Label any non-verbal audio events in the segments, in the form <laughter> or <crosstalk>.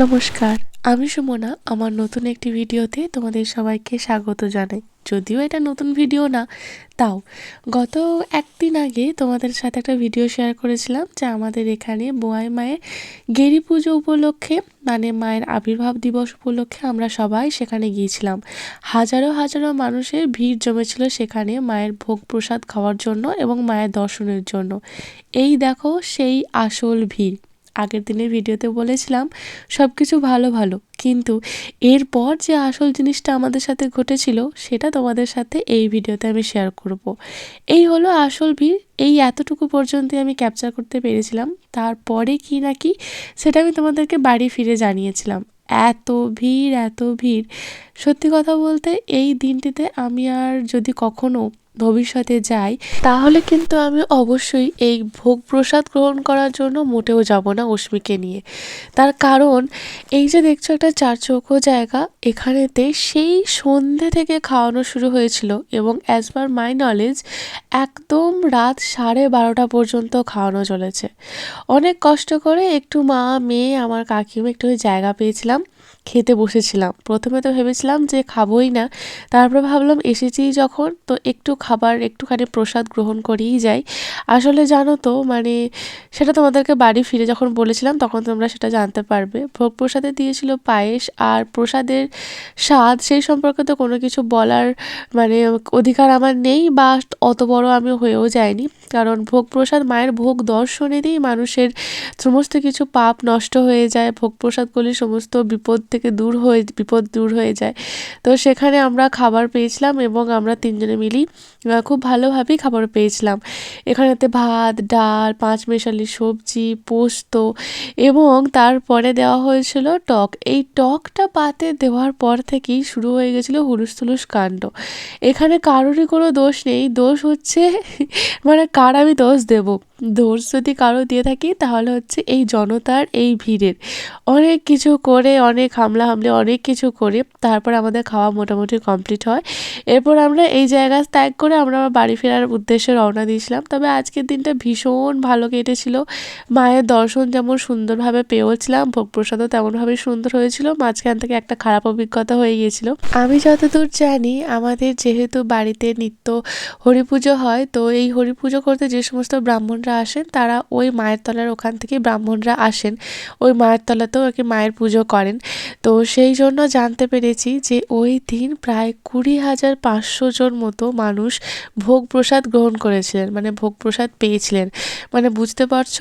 নমস্কার, আমি সুমনা, আমার নতুন একটি ভিডিওতে তোমাদের সবাইকে স্বাগত জানাই। যদিও এটা নতুন ভিডিও না, তাও। গত একদিন আগে তোমাদের সাথে একটা ভিডিও শেয়ার করেছিলাম যে আমাদের এখানে বোয়াই মায়ের গেরি পুজো উপলক্ষে মানে মায়ের আবির্ভাব দিবস উপলক্ষে আমরা সবাই সেখানে গিয়েছিলাম। হাজারো হাজারো মানুষের ভিড় জমেছিল সেখানে মায়ের ভোগ প্রসাদ খাওয়ার জন্য এবং মায়ের দর্শনের জন্য। এই দেখো সেই আসল ভিড়। আগের দিনের ভিডিওতে বলেছিলাম সব কিছু ভালো ভালো। কিন্তু এরপর যে আসল জিনিসটা আমাদের সাথে ঘটেছিল, সেটা তোমাদের সাথে এই ভিডিওতে আমি শেয়ার করব। এই হলো আসল ভিড়। এই এতটুকু পর্যন্তই আমি ক্যাপচার করতে পেরেছিলাম। তারপরে কি না কি, সেটা আমি তোমাদেরকে বাড়ি ফিরে জানিয়েছিলাম। এত ভিড় এত ভিড়। সত্যি কথা বলতে, এই দিনটিতে আমি আর যদি কখনো ভবিষ্যতে যাই, তাহলে কিন্তু আমি অবশ্যই এই ভোগ প্রসাদ গ্রহণ করার জন্য মোটেও যাব না অশ্মিকে নিয়ে। তার কারণ, এই যে দেখছ একটা চারচৌকো জায়গা, এখানেতে সেই সন্ধে থেকে খাওয়ানো শুরু হয়েছিল এবং অ্যাজ পার মাই নলেজ একদম রাত সাড়ে বারোটা পর্যন্ত খাওয়ানো চলেছে। অনেক কষ্ট করে একটু মা, মেয়ে, আমার কাকিমা একটু জায়গা পেয়েছিলাম। খেতে বসেছিলাম। প্রথমে তো ভেবেছিলাম যে খাবোই না। তারপর ভাবলাম এসেছি যখন, তো একটু খাবার, একটুখানি প্রসাদ গ্রহণ করেই যাই। আসলে জানো তো মানে সেটা তোমাদেরকে বাড়ি ফিরে যখন বলেছিলাম, তখন তোমরা সেটা জানতে পারবে। ভোগ প্রসাদে দিয়েছিল পায়েস আর প্রসাদের স্বাদ, সেই সম্পর্কে তো কোনো কিছু বলার মানে অধিকার আমার নেই বা অত বড় আমি হয়েও যায়নি কারণ ভোগ প্রসাদ মায়ের ভোগ দর্শনেরই মানুষের সমস্ত কিছু পাপ নষ্ট হয়ে যায়। ভোগ প্রসাদ করলে সমস্ত বিপদ থেকে দূর হয়ে, বিপদ দূর হয়ে যায়। তো সেখানে আমরা খাবার পেয়েছিলাম এবং আমরা তিনজনে মিলি খুব ভালোভাবেই খাবার পেয়েছিলাম। এখানেতে ভাত, ডাল, পাঁচ মেশালি সবজি, পোস্ত এবং তারপরে দেওয়া হয়েছিল টক। এই টকটা পাতে দেওয়ার পর থেকেই শুরু হয়ে গেছিল হুলুস তুলুস কাণ্ড। এখানে কারোরই কোনো দোষ নেই। দোষ হচ্ছে মানে কার আমি দোষ দেব। দোষ যদি কারও দিয়ে থাকি, তাহলে হচ্ছে এই জনতার এই ভিড়ের। অনেক কিছু করে, অনেক হামলা হামলে অনেক কিছু করে, তারপর আমাদের খাওয়া মোটামুটি কমপ্লিট হয়। এরপর আমরা এই জায়গা ত্যাগ করে আমরা আমার বাড়ি ফেরার উদ্দেশ্যে রওনা দিয়েছিলাম। তবে আজকের দিনটা ভীষণ ভালো কেটেছিল। মায়ের দর্শন যেমন সুন্দরভাবে পেয়েওছিলাম ভোগ প্রসাদও তেমনভাবেই সুন্দর হয়েছিল। মাঝখান থেকে একটা খারাপ অভিজ্ঞতা হয়ে গিয়েছিল। আমি যতদূর জানি, আমাদের যেহেতু বাড়িতে নিত্য হরি পুজো হয়, তো এই হরি পুজো করতে যে সমস্ত ব্রাহ্মণরা আসেন, তারা ওই মায়ের তলার ওখান থেকে ব্রাহ্মণরা আসেন। ওই মায়ের তলাতেও আর কি মায়ের পুজো করেন। তো সেই জন্য জানতে পেরেছি যে ওই দিন প্রায় কুড়ি হাজার পাঁচশো জন মতো মানুষ ভোগ প্রসাদ গ্রহণ করেছিলেন মানে ভোগ প্রসাদ পেয়েছিলেন। মানে বুঝতে পারছ,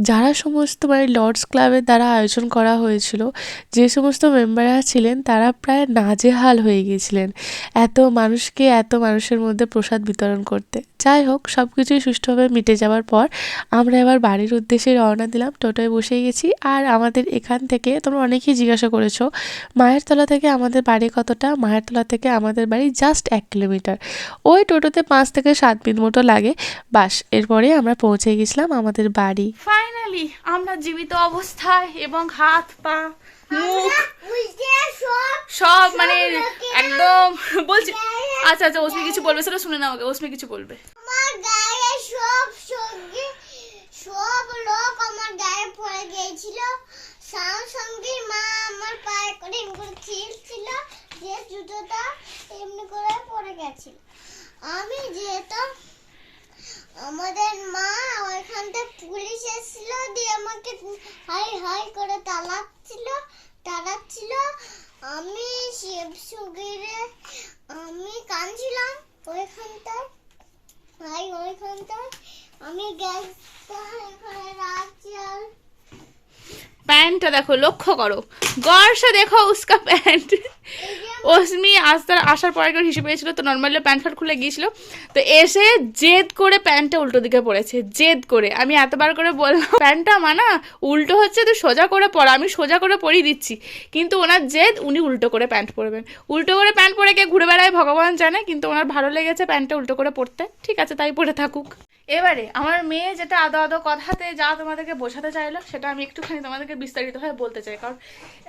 যারা সমস্ত মানে লর্ডস ক্লাবের দ্বারা আয়োজন করা হয়েছিল, যে সমস্ত মেম্বাররা ছিলেন, তারা প্রায় নাজেহাল হয়ে গিয়েছিলেন। এত মানুষকে, এত মানুষের মধ্যে প্রসাদ বিতরণ করতে। যাই হোক সব কিছুই সুষ্ঠুভাবে মিটে যাওয়ার পর আমরা এবার বাড়ির উদ্দেশ্যে রওনা দিলাম, টোটোয় বসে গেছি। আর আমাদের এখান থেকে তোমরা অনেকেই জিজ্ঞাসা করেছ মায়ের তলা থেকে আমাদের বাড়ি কতটা? মায়ের তলা থেকে আমাদের বাড়ি জাস্ট এক কিলোমিটার। ওই টোটোতে পাঁচ থেকে সাত মিনিট মতো লাগে। বাস, এরপরে আমরা পৌঁছে গেছিলাম আমাদের বাড়ি। ফাইনালি আমরা জীবিত অবস্থায় এবং হাত, পা, মুখ সব মানে একদম বলছি। আচ্ছা আচ্ছা ওসমি কিছু বলবে সেটা শুনে নাও ওসমি কিছু বলবে আমার গায়ে সব সঙ্গে সব লোক আমার গায়ে গিয়েছিল। সঙ্গে সঙ্গে মা আমার পায়ে করে এমনি করে ছিলছিল যে জুতোটা এমনি করে পড়ে গেছিল। আমি যেহেতু আমাদের মা ওইখানটা পুলিশ এসেছিল, দিয়ে আমাকে হাই হাই করে তালাচ্ছিল তালাচ্ছিল। আমি শিব সুগিরে, আমি কাঁদছিলাম ওইখানটায় ভাই ওইখানটায় আমি গ্যাসটা এখানে রাখছি আর প্যান্টটা দেখো লক্ষ্য করো। গর্ষে দেখো উস্কা প্যান্ট। এই যে ওসমি আসার পর একবার হিসেবে পেয়েছিল তো নর্মালি প্যান্ট ফাট খুলে গিয়েছিল। তো এসে জেদ করে প্যান্টটা উল্টো দিকে পড়েছে, জেদ করে। আমি এতবার করে বললাম প্যান্টটা আমার না উল্টো হচ্ছে তুই সোজা করে পর আমি সোজা করে পরিয়ে দিচ্ছি। কিন্তু ওনার জেদ, উনি উল্টো করে প্যান্ট পরবেন। উল্টো করে প্যান্ট পরে কে ঘুরে বেড়ায় ভগবান জানে, কিন্তু ওনার ভালো লেগেছে প্যান্টটা উল্টো করে পরতে ঠিক আছে, তাই পরে থাকুক। এবারে, আমার মেয়ে যেটা আদো আদো কথাতে যা তোমাদেরকে বোঝাতে চাইলো, সেটা আমি একটুখানি তোমাদেরকে বিস্তারিতভাবে বলতে চাই। কারণ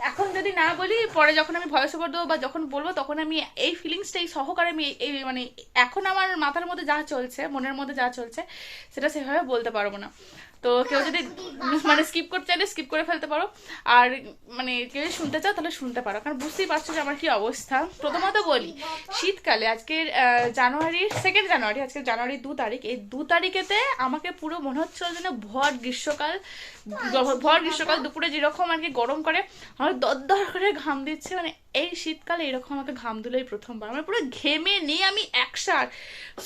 এখন যদি না বলি, পরে যখন আমি ভয়েস ওভার দেবো বা যখন বলব, তখন আমি এই ফিলিংসটাই সহকারে আমি এই মানে এখন আমার মাথার মধ্যে যা চলছে, মনের মধ্যে যা চলছে, সেটা সেভাবে বলতে পারব না। তো কেউ যদি মানে স্কিপ করতে চাইলে স্কিপ করে ফেলতে পারো। আর মানে কেউ যদি শুনতে চাও, তাহলে শুনতে পারো। কারণ বুঝতেই পারছ যে আমার কি অবস্থা। প্রথমত বলি, শীতকালে আজকের জানুয়ারির সেকেন্ড জানুয়ারি, আজকে জানুয়ারি দু তারিখ। এই দু তারিখেতে আমাকে পুরো মনে হচ্ছিল যেন ভর গ্রীষ্মকাল ভর গ্রীষ্মকাল দুপুরে যেরকম আর কি গরম করে, আমার দরদর করে ঘাম দিচ্ছে। মানে এই শীতকালে এরকম আমাকে ঘাম দিল এই প্রথমবার। আমার পুরো ঘেমে নিয়ে আমি একসার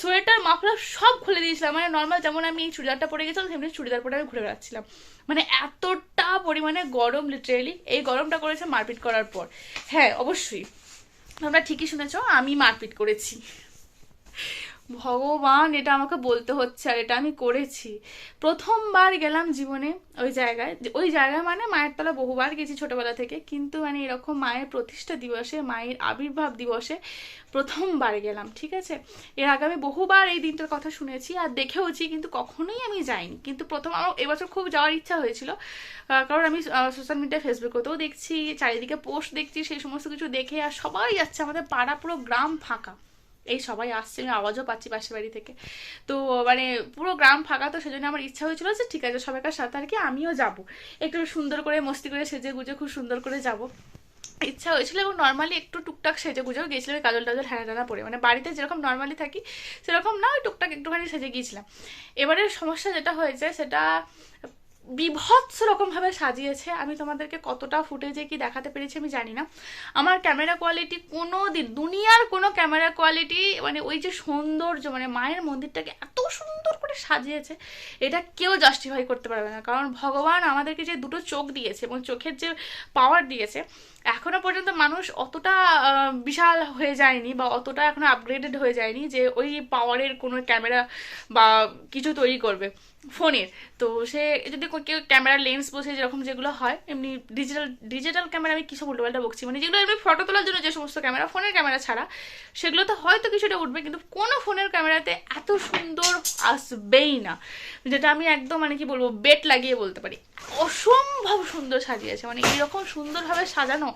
সোয়েটার, মাফলার সব খুলে দিয়েছিলাম। মানে নর্মাল যেমন আমি এই চুড়িদারটা পরে গেছিলাম সেমনি চুড়িদার পরে আমি ঘুরে বেড়াচ্ছিলাম। মানে এতটা পরিমাণে গরম লিটারেলি এই গরমটা করেছে মারপিট করার পর। হ্যাঁ অবশ্যই। তোমরা ঠিকই শুনেছ, আমি মারপিট করেছি। ভগবান, এটা আমাকে বলতে হচ্ছে আর এটা আমি করেছি। প্রথমবার গেলাম জীবনে ওই জায়গায়। ওই জায়গায় মানে মায়ের তলা বহুবার গেছি ছোটবেলা থেকে। কিন্তু মানে এরকম মায়ের প্রতিষ্ঠা দিবসে, মায়ের আবির্ভাব দিবসে প্রথমবার গেলাম, ঠিক আছে? এর আগে আমি বহুবার এই দিনটার কথা শুনেছি আর দেখেওছি, কিন্তু কখনোই আমি যাইনি। কিন্তু প্রথম আমার এবছর খুব যাওয়ার ইচ্ছা হয়েছিল। কারণ আমি সোশ্যাল মিডিয়া ফেসবুকেতেও দেখছি, চারিদিকে পোস্ট দেখছি, সেই সমস্ত কিছু দেখে আর সবাই যাচ্ছে। আমাদের পাড়া পুরো গ্রাম ফাঁকা। এই সবাই আসছে, আমি আওয়াজও পাচ্ছি পাশের বাড়ি থেকে। তো মানে পুরো গ্রাম ফাঁকা, তো সেজন্য আমার ইচ্ছা হয়েছিল যে ঠিক আছে, সবাইকার সাথে আর কি আমিও যাব। একটু সুন্দর করে, মস্তি করে সেজে গুজে খুব সুন্দর করে যাব। ইচ্ছা হয়েছিল এবং নর্মালি একটু টুকটাক সেজে গুজেও গিয়েছিলাম, কাজল টাজল, হ্যানা টানা পরে। মানে বাড়িতে যেরকম নর্মালি থাকি, সেরকম না টুকটাক একটুখানি সেজে গিয়েছিলাম। এবারে সমস্যা যেটা হয়েছে, সেটা বিভৎস রকমভাবে সাজিয়েছে। আমি তোমাদেরকে কতটা ফুটেজে কি দেখাতে পেরেছি আমি জানি না। আমার ক্যামেরা কোয়ালিটি কোনো দিন দুনিয়ার কোনো ক্যামেরা কোয়ালিটি মানে ওই যে সৌন্দর্য মানে মায়ের মন্দিরটাকে এত সুন্দর করে সাজিয়েছে, এটা কেউ জাস্টিফাই করতে পারবে না। কারণ ভগবান আমাদেরকে যে দুটো চোখ দিয়েছে এবং চোখের যে পাওয়ার দিয়েছে, এখনও পর্যন্ত মানুষ অতটা বিশাল হয়ে যায়নি বা অতটা এখনও আপগ্রেডেড হয়ে যায়নি যে ওই পাওয়ারের কোনো ক্যামেরা বা কিছু তৈরি করবে। ফোনের। তো সে যদি কেউ ক্যামেরা লেন্স বসে যেরকম যেগুলো হয়, এমনি ডিজিটাল ডিজিটাল ক্যামেরা আমি কিছু উল্টোপাল্টা বকছি? মানে যেগুলো এমনি ফটো তোলার জন্য যে সমস্ত ক্যামেরা ফোনের ক্যামেরা ছাড়া সেগুলোতে হয়তো কিছুটা উঠবে, কিন্তু কোনো ফোনের ক্যামেরাতে এত সুন্দর আসবেই না। যেটা আমি একদম মানে কি বলব বেট লাগিয়ে বলতে পারি। অসম্ভব সুন্দর সাজিয়েছে। মানে এরকম সুন্দরভাবে সাজানো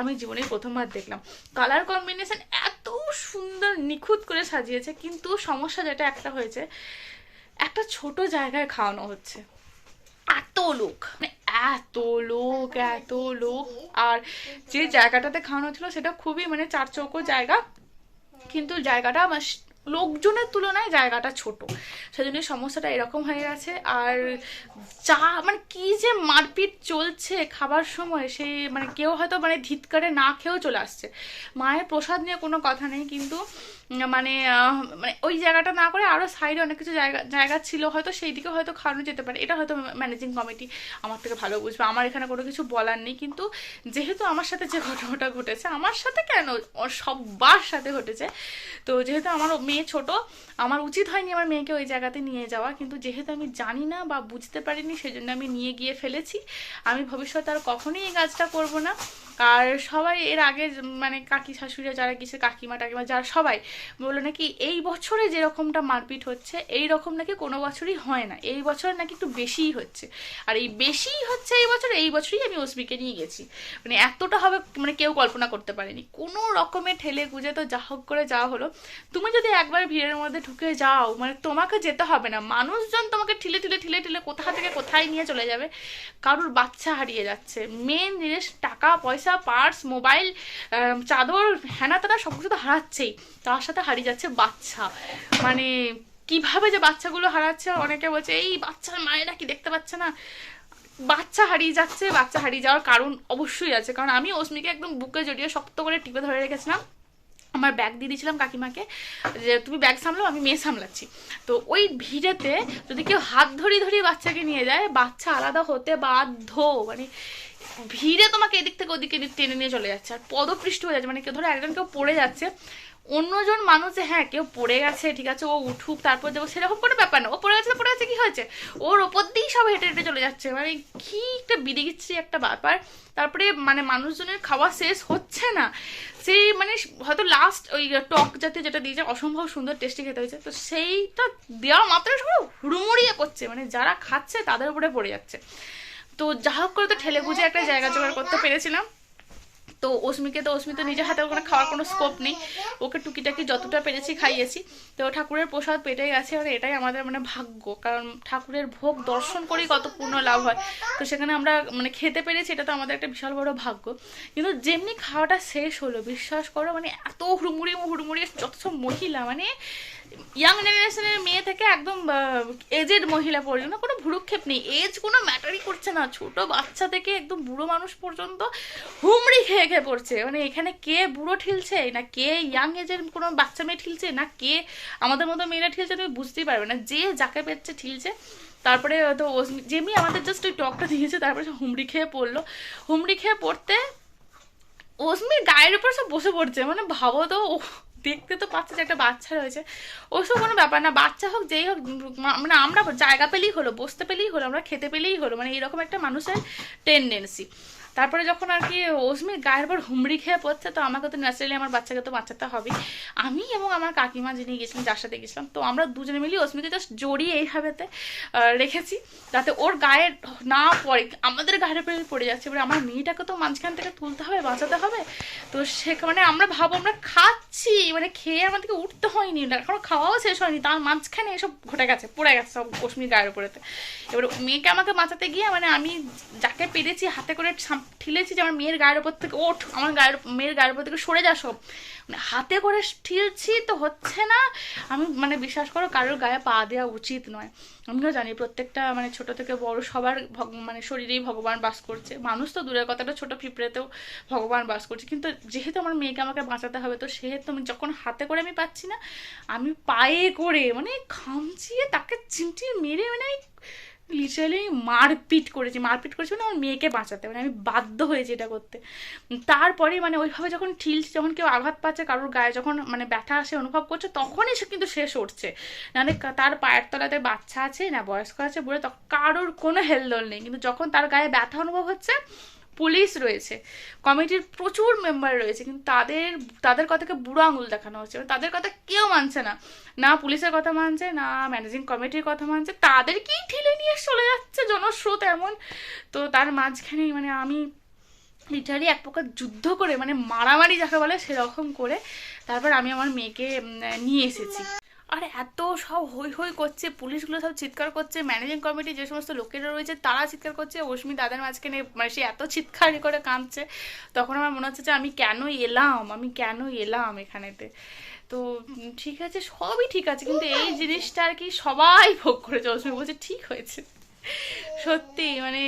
আমি জীবনে প্রথমবার দেখলাম। কালার কম্বিনেশন এত সুন্দর, নিখুঁত করে সাজিয়েছে, কিন্তু সমস্যা যেটা একটা হয়েছে একটা ছোট জায়গায় খাওয়ানো হচ্ছে। এত লোক মানে এত লোক এত লোক। আর যে জায়গাটাতে খাওয়ানো ছিল সেটা খুবই মানে চার চৌকো জায়গা। কিন্তু জায়গাটা বাস- লোকজনের তুলনায় জায়গাটা ছোট। সেজন্য সমস্যাটা এরকম হয়ে গেছে। আর চা মানে কি যে মারপিট চলছে খাবার সময়, সে মানে কেউ হয়তো মানে ধিৎকারে না খেয়েও চলে আসছে। মায়ের প্রসাদ নিয়ে কোনো কথা নেই, কিন্তু মানে মানে ওই জায়গাটা না করে আরও সাইডে অনেক কিছু জায়গা জায়গা ছিল, হয়তো সেই দিকে হয়তো খাওয়ানো যেতে পারে। এটা হয়তো ম্যানেজিং কমিটি আমার থেকে ভালো বুঝবে। আমার এখানে কোনো কিছু বলার নেই, কিন্তু যেহেতু আমার সাথে যে ঘটনাটা ঘটেছে, আমার সাথে কেন? ও সবার সাথে ঘটেছে। তো যেহেতু আমার মেয়ে ছোট, আমার উচিত হয়নি আমার মেয়েকে ওই জায়গাতে নিয়ে যাওয়া। কিন্তু যেহেতু আমি জানি না বা বুঝতে পারিনি, সেজন্য আমি নিয়ে গিয়ে ফেলেছি। আমি ভবিষ্যতে আর কখনোই এই কাজটা করব না। আর সবাই এর আগে মানে কাকি শাশুড়ি যারা গেছে কাকিমা, টাকিমা, যারা সবাই বলল নাকি এই বছরে যেরকমটা মারপিট হচ্ছে, এই রকম নাকি কোনো বছরই হয় না। এই বছর নাকি একটু বেশিই হচ্ছে। আর এই বেশিই হচ্ছে এই বছর, এই বছরই আমি ওসবিকে নিয়ে গেছি। মানে এতটা হবে মানে কেউ কল্পনা করতে পারেনি। কোনো রকমে ঠেলে গুজে তো যা হোক করে যাওয়া হলো। তুমি যদি একবার ভিড়ের মধ্যে ঢুকে যাও মানে তোমাকে যেতে হবে না। মানুষজন তোমাকে ঠিলে ঠিলে ঠিলে ঠিলে কোথা থেকে কোথায় নিয়ে চলে যাবে, কারুর বাচ্চা হারিয়ে যাচ্ছে। মেন জিনিস টাকা, পয়সা পার্স মোবাইল চাদর হ্যানা তারা সব কিছু তো হারাচ্ছেই। তার সাথে হারিয়ে যাচ্ছে বাচ্চা। মানে কীভাবে যে বাচ্চাগুলো হারাচ্ছে, অনেকে বলছে, এই বাচ্চার মায়েরা কি দেখতে পাচ্ছে না? বাচ্চা হারিয়ে যাচ্ছে, বাচ্চা হারিয়ে যাওয়ার কারণ অবশ্যই আছে। কারণ আমি অস্মিকে একদম বুকে জড়িয়ে শক্ত করে টিপে ধরে রেখেছিলাম আমার ব্যাগ দিয়ে দিয়েছিলাম কাকিমাকে, যে তুমি ব্যাগ সামলাও, আমি মেয়ে সামলাচ্ছি। তো ওই ভিড়েতে যদি কেউ হাত ধরি ধরি বাচ্চাকে নিয়ে যায়, বাচ্চা আলাদা হতে বাধ্য মানে ভিড়ে তোমাকে এদিক থেকে ওদিকে টেনে নিয়ে চলে যাচ্ছে, আর পদপৃষ্ট হয়ে যাচ্ছে মানে কেউ ধরো একজন কেউ পড়ে যাচ্ছে অন্যজন মানুষ হ্যাঁ কেউ পড়ে গেছে, ঠিক আছে, ও উঠুক, তারপর যাব সেরকম কোনো ব্যাপার না। ও পড়ে গেছে পড়ে গেছে, কি হয়েছে? ওর ওপর দিয়েই সব হেঁটে হেঁটে চলে যাচ্ছে। মানে কি একটা বিদিগিচ্ছি একটা ব্যাপার। তারপরে মানে মানুষজনের খাওয়া শেষ হচ্ছে না। সেই মানে হয়তো লাস্ট ওই টক জাতীয় যেটা দিয়েছে অসম্ভব সুন্দর টেস্টি খেতে হয়েছে। তো সেইটা দেওয়া মাত্র সবাই হুড়মুড়িয়ে করছে। মানে যারা খাচ্ছে তাদের উপরে পড়ে যাচ্ছে। তো যা হোক করে তো ঠেলে বুঝে একটা জায়গা জোগাড় করতে পেরেছিলাম। তো অস্মিকে তো অস্মি তো নিজের হাতে ওখানে খাওয়ার কোনো স্কোপ নেই। ওকে টুকিটাকি যতটা পেরেছি খাইয়েছি। তো ঠাকুরের প্রসাদ পেটে গেছে আর এটাই আমাদের মানে ভাগ্য। কারণ ঠাকুরের ভোগ দর্শন করেই কত পূর্ণ লাভ হয়। তো সেখানে আমরা মানে খেতে পেরেছি, এটা তো আমাদের একটা বিশাল বড় ভাগ্য। কিন্তু যেমনি খাওয়াটা শেষ হলো, বিশ্বাস করো মানে এত হুড়মুড়ি হুড়মুড়ি যত সব মহিলা মানে ইয়াং জেনারেশনের মেয়ে থেকে একদম এজেড মহিলা পর্যন্ত কোনো ভুরুক্ষেপ নেই। এজ কোনো ম্যাটারই করছে না। ছোট বাচ্চা থেকে একদম বুড়ো মানুষ পর্যন্ত হুমড়ি খেয়ে খেয়ে পড়ছে। মানে এখানে কে বুড়ো ঠিলছে? না কে ইয়াং এজের কোনো বাচ্চা মেয়ে ঠিলছে? না কে আমাদের মতো মেয়েরা ঠিলছে? তুমি বুঝতেই পারবে না। যে যাকে পেচ্ছে ঠিলছে, তারপরে তো যেমনি আমাদের জাস্ট ওই টকটা দিয়েছে, তারপরে সে হুমড়ি খেয়ে পড়ল। হুমড়ি খেয়ে পড়তে, ওসমির গায়ের উপর সব বসে পড়ছে। মানে ভাবো তো দেখতে তো পাচ্ছে যে একটা বাচ্চা রয়েছে। ওসব কোনো ব্যাপার না, বাচ্চা হোক, যেই হোক মানে আমরা জায়গা পেলেই হলো, বসতে পেলেই হলো, আমরা খেতে পেলেই হলো মানে এরকম একটা মানুষের টেন্ডেন্সি তারপরে যখন আর কি ওসমির গায়ের উপর হুমড়ি খেয়ে পড়ছে, তো আমাকে তো ন্যাচারালি আমার বাচ্চাকে তো বাঁচাতে হবে। আমি এবং আমার কাকিমা যিনি গেছিলাম যার সাথে গেছিলাম তো আমরা দুজনে মিলিয়ে অস্মিকে জাস্ট জড়িয়ে এইভাবেতে রেখেছি, যাতে ওর গায়ে না পড়ে। আমাদের গায়ের উপরে পড়ে যাচ্ছে, এবার আমার মেয়েটাকে তো মাঝখান থেকে তুলতে হবে, বাঁচাতে হবে। তো সেখানে আমরা ভাবো, আমরা খাচ্ছি মানে খেয়ে আমাদেরকে উঠতে হয়নি, এখনও খাওয়াও শেষ হয়নি, তার মাঝখানে এসব ঘটে গেছে, পড়ে গেছে সব অস্মির গায়ের উপরেতে। এবার মেয়েকে আমাকে বাঁচাতে গিয়ে মানে আমি যাকে পেরেছি, হাতে করে ঠিলেছি যে আমার মেয়ের গায়ের উপর থেকে, ওঠ, আমার গায়ের মেয়ের গায়ের উপর থেকে সরে যা সব। মানে হাতে করে ঠিলছি তো হচ্ছে না। আমি মানে বিশ্বাস করো, কারোর গায়ে পা দেওয়া উচিত নয়। আমিও জানি প্রত্যেকটা মানে ছোট থেকে বড় সবার মানে শরীরেই ভগবান বাস করছে। মানুষ তো দূরের কথাটা, ছোট পিঁপড়েতেও ভগবান বাস করছে। কিন্তু যেহেতু আমার মেয়েকে আমাকে বাঁচাতে হবে, তো সেহেতু আমি যখন হাতে করে আমি পাচ্ছি না, আমি পায়ে করে মানে খামচিয়ে তাকে চিমটিয়ে মেরে মানে লিটারালি মারপিট করেছি মারপিট করেছি মানে আমার মেয়েকে বাঁচাতে মানে আমি বাধ্য হয়েছি এটা করতে। তারপরে মানে ওইভাবে যখন ঠিলছি যখন কেউ আঘাত পাচ্ছে, কারোর গায়ে যখন মানে ব্যথা আসে, অনুভব করছে, তখনই সে কিন্তু শেষ উঠছে কা- তার পায়ের তলাতে বাচ্চা আছে, না বয়স্ক আছে বলে কারোর কোনো হেলদোল নেই। কিন্তু যখন তার গায়ে ব্যথা অনুভব হচ্ছে পুলিশ রয়েছে, কমিটির প্রচুর মেম্বার রয়েছে, কিন্তু তাদের তাদের কথাকে বুড়ো আঙুল দেখানো হচ্ছে। তাদের কথা কেউ মানছে না। না পুলিশের কথা মানছে, না ম্যানেজিং কমিটির কথা মানছে, তাদেরকেই ঠেলে নিয়ে চলে যাচ্ছে জনস্রোত এমন। তো তার মাঝখানেই মানে আমি লিটারালি এক প্রকার যুদ্ধ করে মানে মারামারি যাকে বলে সেরকম করে, তারপর আমি আমার মেয়েকে নিয়ে এসেছি। আর এত সব হই হই করছে, পুলিশগুলো সব চিৎকার করছে ম্যানেজিং কমিটি যে সমস্ত লোকেরা রয়েছে তারা চিৎকার করছে অশ্মি দাদার মাঝখানে মানে সে এত চিৎকার করে কাঁদছে। তখন আমার মনে হচ্ছে যে আমি কেন এলাম? আমি কেন এলাম এখানেতে? তো ঠিক আছে, সবই ঠিক আছে, কিন্তু এই জিনিসটা আর কি সবাই ভোগ করেছে। অশ্মি বলছে, ঠিক হয়েছে। সত্যি মানে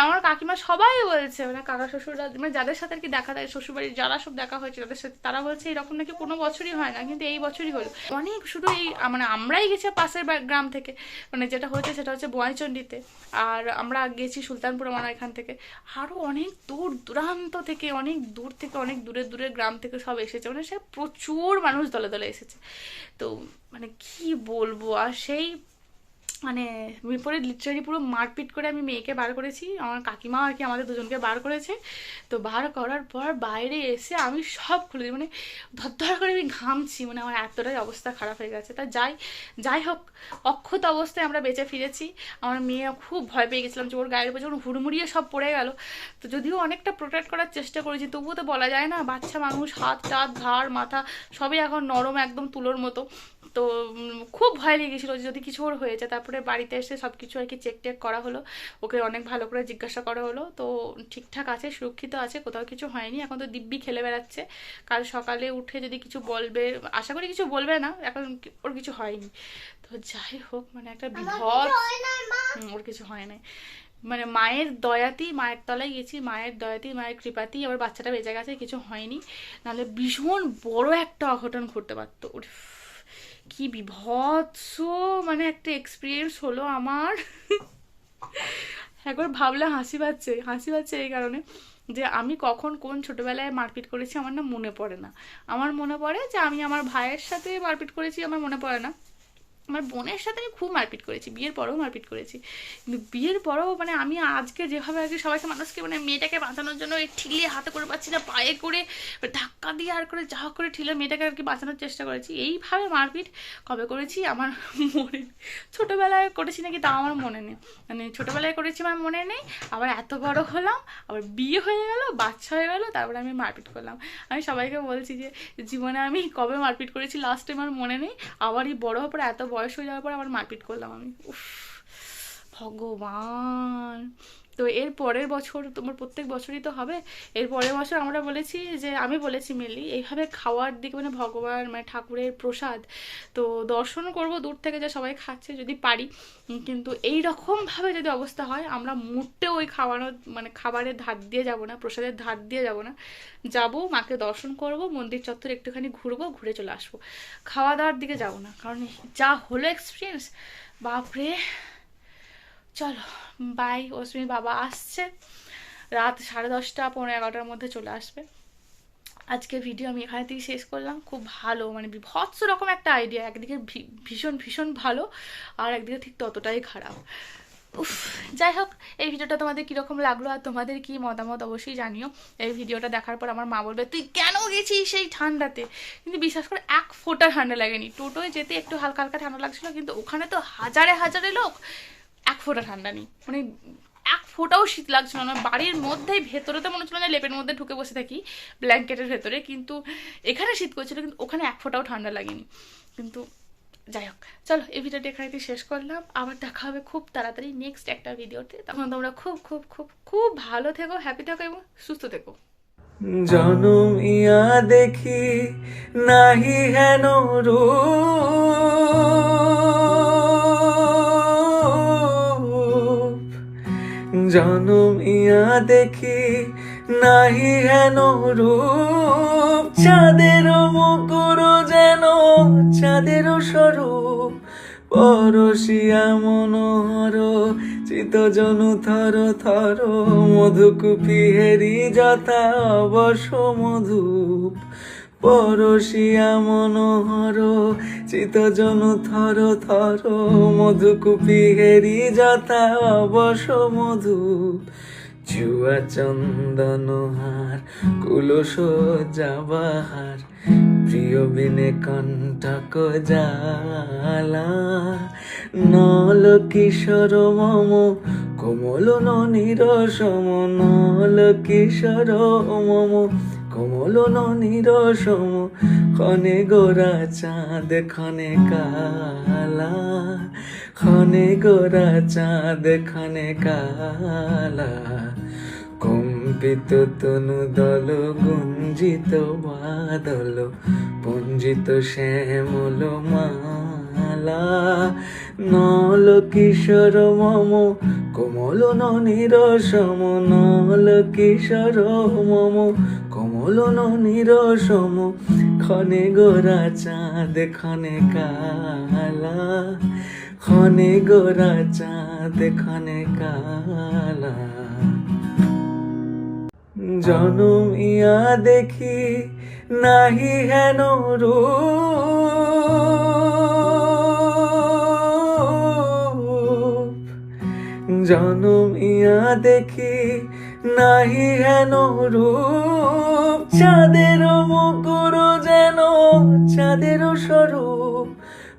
আমার কাকিমা সবাই বলছে মানে কাকা শ্বশুররা মানে যাদের সাথে আর কি দেখা দেয় শ্বশুরবাড়ির যারা সব দেখা হয়েছে তাদের সাথে, তারা বলছে এরকম নাকি কোনো বছরই হয় না, কিন্তু এই বছরই হলো। অনেক শুধু এই মানে আমরাই গেছি পাশের গ্রাম থেকে মানে যেটা হয়েছে সেটা হচ্ছে বোয়াইচন্ডিতে আর আমরা গেছি সুলতানপুর আমার এখান থেকে। আরও অনেক দূর, দূরান্ত থেকে, অনেক দূর থেকে, অনেক দূরের দূরের গ্রাম থেকে সব এসেছে মানে সে প্রচুর মানুষ দলে দলে এসেছে। তো মানে কি বলব, আর সেই মানে পরে লিটারালি পুরো মারপিট করে আমি মেয়েকে বার করেছি। আমার কাকিমা আর কি আমাদের দুজনকে বার করেছে। তো বার করার পর বাইরে এসে আমি সব খুলে মানে ধর করে আমি ঘামছি। মানে আমার এতটাই অবস্থা খারাপ হয়ে গেছে। তা যাই যাই হোক, অক্ষত অবস্থায় আমরা বেঁচে ফিরেছি। আমার মেয়ে খুব ভয় পেয়ে গেছিলাম যে ওর গায়ের উপর যখন হুড়মুড়িয়ে সব পড়ে গেল। তো যদিও অনেকটা প্রোটেক্ট করার চেষ্টা করেছি, তবুও তো বলা যায় না, বাচ্চা মানুষ হাত টাত ঘাড়, মাথা, সবই এখন নরম, একদম তুলোর মতো। তো খুব ভয় লেগেছিলো যদি কিছু ওর হয়েছে তারপরে বাড়িতে এসে সব কিছু আর কি চেক টেক করা হলো। ওকে অনেক ভালো করে জিজ্ঞাসা করা হলো। তো ঠিকঠাক আছে সুরক্ষিত আছে কোথাও কিছু হয়নি। এখন তো দিব্যি খেলে বেড়াচ্ছে। কাল সকালে উঠে যদি কিছু বলবে আশা করি কিছু বলবে না এখন ওর কিছু হয়নি। তো যাই হোক মানে একটা হয় না হুম, ওর কিছু হয় নাই। মানে মায়ের দয়াতেই মায়ের তলায় গেছি মায়ের দয়াতেই মায়ের কৃপাতেই আবার বাচ্চাটা বেঁচে গেছে কিছু হয়নি। নাহলে ভীষণ বড় একটা অঘটন ঘটতে পারতো। কি বিভৎস মানে একটা এক্সপিরিয়েন্স হলো আমার। একবার ভাবলাম হাসি পাচ্ছে হাসি পাচ্ছে এই কারণে যে আমি কখন কোন ছোটবেলায় মারপিট করেছি আমার না মনে পড়ে না। আমার মনে পড়ে যে আমি আমার ভাইয়ের সাথে মারপিট করেছি, আমার মনে পড়ে না। আমার বোনের সাথে আমি খুব মারপিট করেছি, বিয়ের পরেও মারপিট করেছি। কিন্তু বিয়ের পরেও মানে আমি আজকে যেভাবে আগে সবাইকে মানুষকে মানে মেয়েটাকে বাঁচানোর জন্য এই ঠিলিয়ে হাতে করে পাচ্ছি না, পায়ে করে ধাক্কা দিয়ে আর করে যা করে ঠিলে মেয়েটাকে আর কি বাঁচানোর চেষ্টা করেছি। এইভাবে মারপিট কবে করেছি আমার <laughs> মনে। ছোটোবেলায় করেছি নাকি তাও আমার মনে নেই। মানে ছোটোবেলায় করেছি আমার মনে নেই, আবার এত বড় হলাম, আবার বিয়ে হয়ে গেল, বাচ্চা হয়ে গেল, তারপরে আমি মারপিট করলাম। আমি সবাইকে বলছি যে, জীবনে আমি কবে মারপিট করেছি লাস্ট টাইম আমার মনে নেই আবার এই বড় হওয়ার পর এত বয়স হয়ে যাওয়ার পর আবার মারপিট করলাম আমি। উফ ভগবান। তো এর পরের বছর তোমার প্রত্যেক বছরই তো হবে। এর পরের বছর আমরা বলেছি যে, আমি বলেছি মেনলি এইভাবে খাওয়ার দিকে মানে ভগবান মানে ঠাকুরের প্রসাদ, তো দর্শন করব দূর থেকে যে সবাই খাচ্ছে যদি পারি। কিন্তু এই রকমভাবে যদি অবস্থা হয়, আমরা মুহূর্তে ওই খাওয়ানোর মানে খাবারের ধার দিয়ে যাব না, প্রসাদের ধার দিয়ে যাব না। যাব, মাকে দর্শন করব, মন্দির চত্বর একটুখানি ঘুরবো, ঘুরে চলে আসব। খাওয়া দাওয়ার দিকে যাব না, কারণ যা হলো এক্সপিরিয়েন্স বাপরে! চলো বাই অশ্মি বাবা আসছে। রাত সাড়ে দশটা পনেরো এগারোটার মধ্যে চলে আসবে। আজকে ভিডিও আমি এখানে থেকে শেষ করলাম। খুব ভালো মানে বিভৎস রকম একটা আইডিয়া একদিকে ভীষণ ভীষণ ভালো, আর একদিকে ঠিক ততটাই খারাপ। উফ, যাই হোক, এই ভিডিওটা তোমাদের কীরকম লাগল আর তোমাদের কি মতামত অবশ্যই জানিও। এই ভিডিওটা দেখার পর আমার মা বলবে, তুই কেন গেছিস সেই ঠান্ডাতে? কিন্তু বিশ্বাস করে, এক ফোঁটা ঠান্ডা লাগেনি। টোটোয় যেতে একটু হালকা হালকা ঠান্ডা লাগছিল, কিন্তু ওখানে তো হাজারে হাজারে লোক। এক ফোঁটা ঠান্ডা নেই। মানে এক ফোঁটাও শীত লাগছিল না। বাড়ির মধ্যেই ভেতরে তো মনে হচ্ছিল না লেপের মধ্যে ঢুকে বসে থাকি, ব্ল্যাঙ্কেটের ভেতরে, কিন্তু এখানে শীত করছিল, কিন্তু ওখানে এক ফোঁটাও ঠান্ডা লাগেনি। কিন্তু যাই হোক, চলো এই ভিডিওটি এখানে শেষ করলাম। আবার দেখা হবে খুব তাড়াতাড়ি নেক্সট একটা ভিডিওতে। তখন তোমরা খুব খুব খুব খুব ভালো থেকো হ্যাপি থেকো এবং সুস্থ থেকো। জনম ইয়া দেখি, নাহি হেন রূপ। জনম ইয়া দেখি, নাহি হেন রূপ। চাঁদের মুকুর যেন, চাঁদের স্বরূপ। পরশিয়া মনোহর চিত জনু থর থর মধুকুপি হেরি যথা অবশ মধুপ। পরশিয়া মনোহর চিত জনু থর থর, মধুকুপি হেরি যথা অবশ মধুপ জুয়া চন্দন হার, কুলস যাবাহার প্রিয় বিনে কণ্ঠক জালা নল কিশোর মম, কোমল ননির সম নল কিশোর মম। কোমল ননির সম খনে গোরা চাঁদ, খনে কালা। খনে গোরা চাঁদ, খনে কালা। কম্পিত তনু দল, গুঞ্জিত বাদল, পঞ্জিত শ্যামল মালা। নল কিশোর মম কোমল ননির সম, নল কিশোর মম কোমল ননির সম খনে গোরা চাঁদ খনে কালা। খনে গোরা চাঁদ খনে কালা। জনম ইয়া দেখি নাহি হেন রূপ। জনম ইয়া দেখি নাহি হেন রূপ। চাঁদের মুকুর যেন চাঁদের স্বরূপ।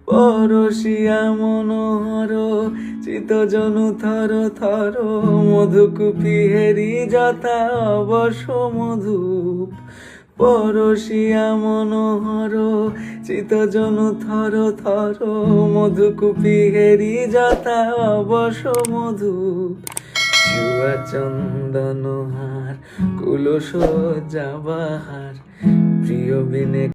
পরশিয়া মনোহর চিত জনু থর থর, মধুকুপি হেরি যথা অবশ মধুপ। পরশিয়া মনোহর চিত জনু থর থর, মধুকুপি হেরি যথা অবশ মধুপ। জুয়া চন্দন হার কুলস যাবাহার প্রিয় বিনে